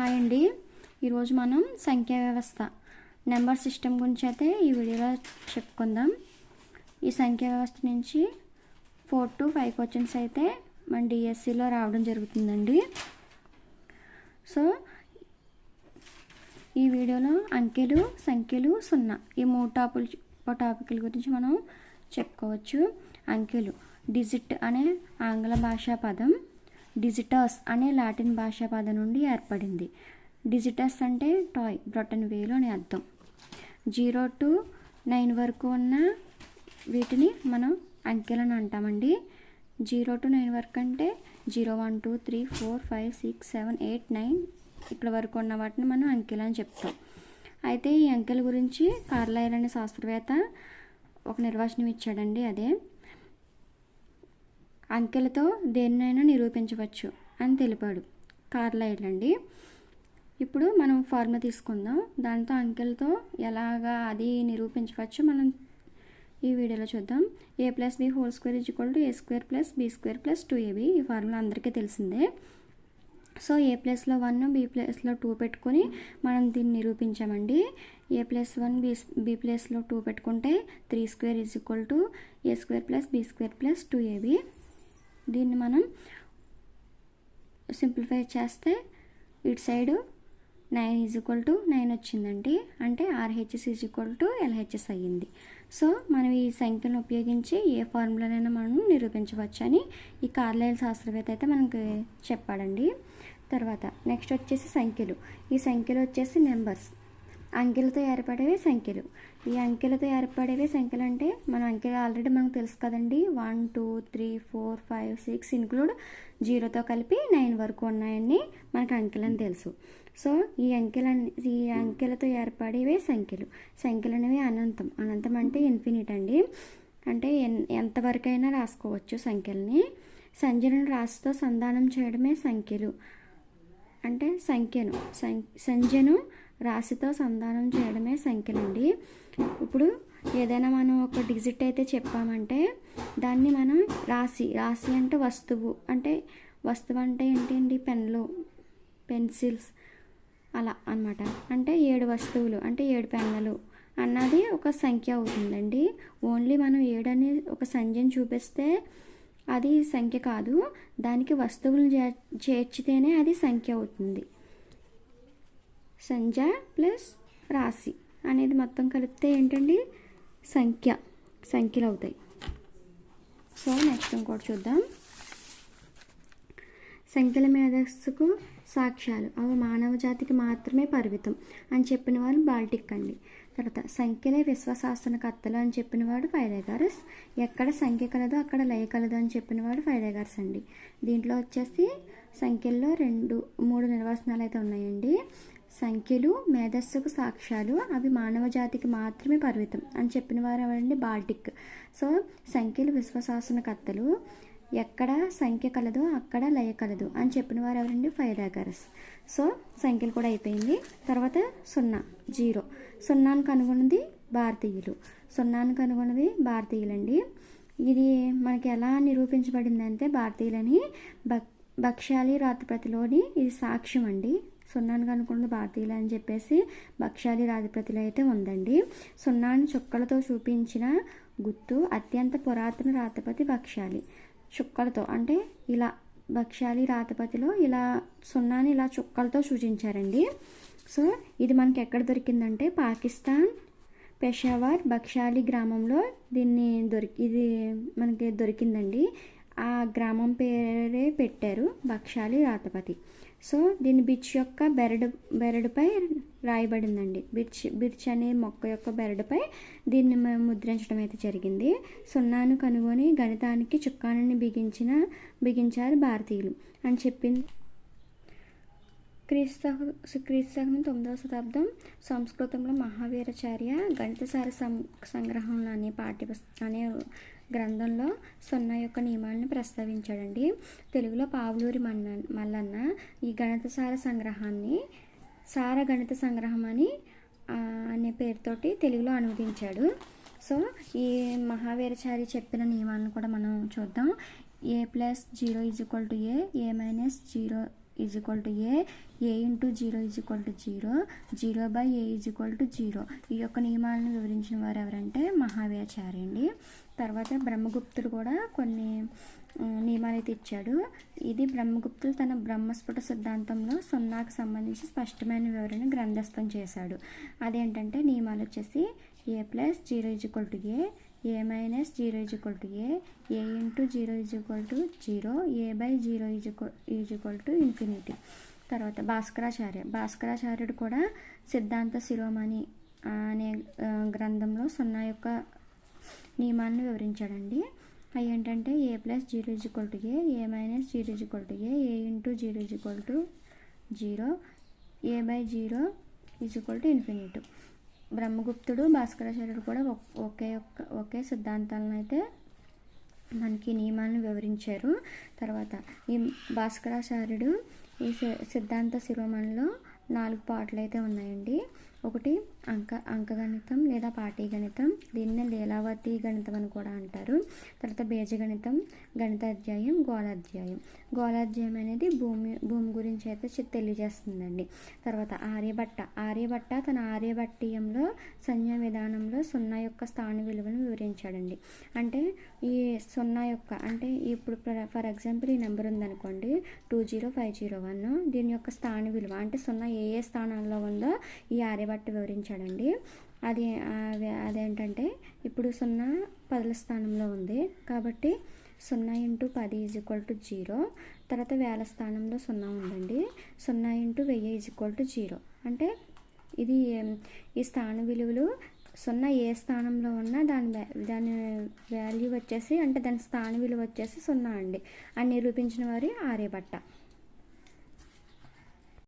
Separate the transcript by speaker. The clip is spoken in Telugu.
Speaker 1: హాయ్ అండి. ఈరోజు మనం సంఖ్యా వ్యవస్థ నెంబర్ సిస్టమ్ గురించి అయితే ఈ వీడియోలో చెప్పుకుందాం. ఈ సంఖ్యా వ్యవస్థ నుంచి ఫోర్ టు ఫైవ్ క్వశ్చన్స్ అయితే మన డిఎస్సిలో రావడం జరుగుతుందండి. సో ఈ వీడియోలో అంకెలు సంఖ్యలు సున్నా. ఈ మూడు టాపులు టాపిక్ల గురించి మనం చెప్పుకోవచ్చు. అంకెలు డిజిట్ అనే ఆంగ్ల భాషా పదం. డిజిటస్ అనే లాటిన్ భాషా పదం నుండి ఏర్పడింది. డిజిటస్ అంటే టాయ్ బ్రొటన్ వేలు అని అర్థం. జీరో టు నైన్ వరకు ఉన్న వీటిని మనం అంకెలను అంటామండి. జీరో టు నైన్ వరకు అంటే zero one two three four five six seven eight nine ఇక్కడ వరకు ఉన్న వాటిని మనం అంకెలు అని చెప్తాం. అయితే ఈ అంకెల గురించి కార్లైల్ అనే శాస్త్రవేత్త ఒక నిర్వచనం ఇచ్చాడండి అదే. అంకెలతో దేన్నైనా నిరూపించవచ్చు అని తెలిపాడు. కార్లైల్ అండి ఇప్పుడు మనం ఫార్ములా తీసుకుందాం. దాంతో అంకెలతో ఎలాగా అది నిరూపించవచ్చు మనం ఈ వీడియోలో చూద్దాం. A plus B whole square is equal to A square plus B square plus two AB ఈ ఫార్ములా అందరికీ తెలిసిందే. సో ఏ ప్లస్లో వన్ బి ప్లస్లో టూ పెట్టుకొని మనం దీన్ని నిరూపించామండి. A plus one B B ప్లస్లో టూ పెట్టుకుంటే three square is equal to A square plus B square plus two AB దీన్ని మనం సింప్లిఫై చేస్తే ఇటు side nine is equal to nine వచ్చిందండి. అంటే RHS is equal to LHS అయ్యింది. సో మనం ఈ సంఖ్యను ఉపయోగించి ఏ ఫార్ములానైనా మనం నిరూపించవచ్చు అని ఈ కార్లైల్ శాస్త్రవేత్త అయితే మనకి చెప్పాడండి. తర్వాత నెక్స్ట్ వచ్చేసి సంఖ్యలు. ఈ సంఖ్యలు వచ్చేసి నెంబర్స్ అంకెలతో ఏర్పడేవి సంఖ్యలు. ఈ అంకెలతో ఏర్పడేవే సంఖ్యలు అంటే మన అంకెలు ఆల్రెడీ మనకు తెలుసు కదండి. One two three four five six include జీరోతో కలిపి నైన్ వరకు ఉన్నాయని మనకు అంకెలని తెలుసు. సో ఈ అంకెలన్నీ ఈ అంకెలతో ఏర్పడేవే సంఖ్యలు. సంఖ్యలు అనేవి అనంతం. అనంతం అంటే ఇన్ఫినిట్ అండి. అంటే ఎన్ ఎంతవరకైనా రాసుకోవచ్చు సంఖ్యల్ని. సంజలను రాశితో సంధానం చేయడమే సంఖ్యలు. అంటే సంఖ్యను సంఖ్యను రాశితో సంధానం చేయడమే సంఖ్యలండి. ఇప్పుడు ఏదైనా మనం ఒక డిజిట్ అయితే చెప్పామంటే దాన్ని మనం రాశి రాశి అంటే వస్తువు అంటే వస్తువు అంటే ఏంటండి? పెన్లు పెన్సిల్స్ అలా అనమాట అంటే ఏడు వస్తువులు అంటే ఏడు పెన్నులు అన్నది ఒక సంఖ్య అవుతుందండి. ఓన్లీ మనం ఏడని ఒక సంఖ్యను చూపిస్తే అది సంఖ్య కాదు. దానికి వస్తువులు చేర్చితేనే అది సంఖ్య అవుతుంది. సంజ ప్లస్ రాశి అనేది మొత్తం కలిపితే ఏంటండి? సంఖ్య. సంఖ్యలు అవుతాయి. సో నెక్స్ట్ ఇంకోటి చూద్దాం. సంఖ్యల మేధస్సుకు సాక్ష్యాలు. అవి మానవ జాతికి మాత్రమే పరిమితం అని చెప్పిన వారు బాల్టిక్ అండి తర్వాత సంఖ్యలే విశ్వశాసనకర్తలు అని చెప్పినవాడు ఫైదేగారస్ ఎక్కడ సంఖ్య కలదో అక్కడ లయ కలదు అని చెప్పినవాడు ఫైదేగారస్ అండి. దీంట్లో వచ్చేసి సంఖ్యల్లో రెండు మూడు నిర్వచనాలు అయితే ఉన్నాయండి. సంఖ్యలు మేధస్సుకు సాక్ష్యాలు అవి మానవ జాతికి మాత్రమే పరిమితం అని చెప్పిన వారు ఎవరండి? బాల్టిక్. సో సంఖ్యలు విశ్వశాసనకర్తలు. ఎక్కడ సంఖ్య కలదో అక్కడ లయ కలదు అని చెప్పిన వారు ఎవరండి? ఫైదాగరస్. సో సంఖ్యలు కూడా అయిపోయింది. తర్వాత సున్నా జీరో. సున్నాను కనుగొన్నది భారతీయులు. సున్నాను కనుగొన్నది భారతీయులండి. ఇది మనకి ఎలా నిరూపించబడింది అంటే భారతీయులని భక్ భక్ష్యాలి రాతప్రతిలోని ఇది సాక్ష్యం అండి సున్నాను అనుకున్నది భారతీయులు అని చెప్పేసి భక్షాలి రాజప్రతిలో అయితే ఉందండి. సున్నాను చుక్కలతో చూపించిన గుర్తు అత్యంత పురాతన రాతపతి భక్ష్యాలి. చుక్కలతో అంటే ఇలా భక్ష్యాలి రాతపతిలో ఇలా సున్నాని ఇలా చుక్కలతో సూచించారండి. సో ఇది మనకి ఎక్కడ దొరికిందంటే పాకిస్తాన్ పెషావర్ బక్షాలి గ్రామంలో దీన్ని దొరికి ఇది మనకి దొరికిందండి. ఆ గ్రామం పేరే పెట్టారు బక్షాలి రాతపతి. సో దీని బిర్చ్ యొక్క బెరడు బెరడుపై రాయబడిందండి. బిర్చ్ బిర్చ్ అనే మొక్క యొక్క బెరడుపై దీన్ని ముద్రించడం అయితే జరిగింది. సున్నాను కనుగొని గణితానికి చుక్కానని బిగించిన బిగించారు భారతీయులు. అని చెప్పింది క్రీస్తు క్రీస్తుని తొమ్మిదవ శతాబ్దం సంస్కృతంలో మహావీరాచార్య గణితసార సం సంగ్రహంలో అనే పాఠ్య అనే గ్రంథంలో సున్నా యొక్క నియమాలను ప్రస్తావించాడండి. తెలుగులో పావులూరి మన్న మల్లన్న ఈ గణితసార సంగ్రహాన్ని సార గణిత సంగ్రహం అని అనే పేరుతోటి తెలుగులో అనువదించాడు. సో ఈ మహావీరాచారి చెప్పిన నియమాలను కూడా మనం చూద్దాం. A plus zero is equal to A A minus zero is equal to A A into zero is equal to zero zero by A is equal to zero ఈ యొక్క నియమాలను వివరించిన వారు ఎవరంటే మహావీరాచార్య అండి తర్వాత బ్రహ్మగుప్తుడు కూడా కొన్ని నియమాలు అయితే ఇచ్చాడు ఇది బ్రహ్మగుప్తుడు తన బ్రహ్మస్ఫుట సిద్ధాంతంలో సున్నాకు సంబంధించి స్పష్టమైన వివరణ గ్రంథస్థం చేశాడు. అదేంటంటే నియమాలు వచ్చేసి A plus zero is equal to A A minus zero is equal to A A into zero is equal to zero A by zero is equal is equal to infinity తర్వాత భాస్కరాచార్య. భాస్కరాచార్యుడు కూడా సిద్ధాంత శిరోమణి అనే గ్రంథంలో సున్నా యొక్క నియమాలను వివరించాడండి. అవి ఏంటంటే A plus zero is equal to A A minus zero is equal to A A into zero is equal to zero A by zero is equal to infinity బ్రహ్మగుప్తుడు భాస్కరాచార్యుడు కూడా ఒకే ఒక్క ఒకే సిద్ధాంతాలను అయితే మనకి నియమాలను వివరించారు. తర్వాత ఈ భాస్కరాచార్యుడు ఈ సి- సిద్ధాంత శిరోమణిలో నాలుగు పాటలు అయితే ఉన్నాయండి. ఒకటి అంక అంకగణితం లేదా పాఠీ గణితం దీన్ని లీలావతి గణితం అని కూడా అంటారు. తర్వాత బీజగణితం గణితాధ్యాయం గోళాధ్యాయం. గోళాధ్యాయం అనేది భూమి భూమి గురించి అయితే తెలియజేస్తుందండి. తర్వాత ఆర్యభట్ట. ఆర్యభట్ట తన ఆర్యభట్టీయంలో సంజ్ఞ విధానంలో సున్నా యొక్క స్థాన విలువను వివరించాడండి. అంటే ఈ సున్నా యొక్క అంటే ఇప్పుడు ఫర్ ఎగ్జాంపుల్ ఈ నెంబర్ ఉందనుకోండి. Two zero five zero one. దీని యొక్క స్థాన విలువ అంటే సున్నా ఏ ఏ స్థానాల్లో ఉందో ఈ బట్టి వివరించాడండి. అది అదేంటంటే ఇప్పుడు సున్నా పదుల స్థానంలో ఉంది. కాబట్టి సున్నా ఇంటూ పది ఈజ్ ఈక్వల్ టు జీరో తర్వాత వేల స్థానంలో సున్నా ఉందండి. సున్నా ఇంటూ వెయ్యి ఈజ్ ఈక్వల్ టు జీరో అంటే ఇది ఈ స్థాన విలువలు సున్నా ఏ స్థానంలో ఉన్నా దాని దాని వాల్యూ వచ్చేసి అంటే దాని స్థాన విలువ వచ్చేసి సున్నా అండి. అని నిరూపించిన వారి ఆర్యభట్ట.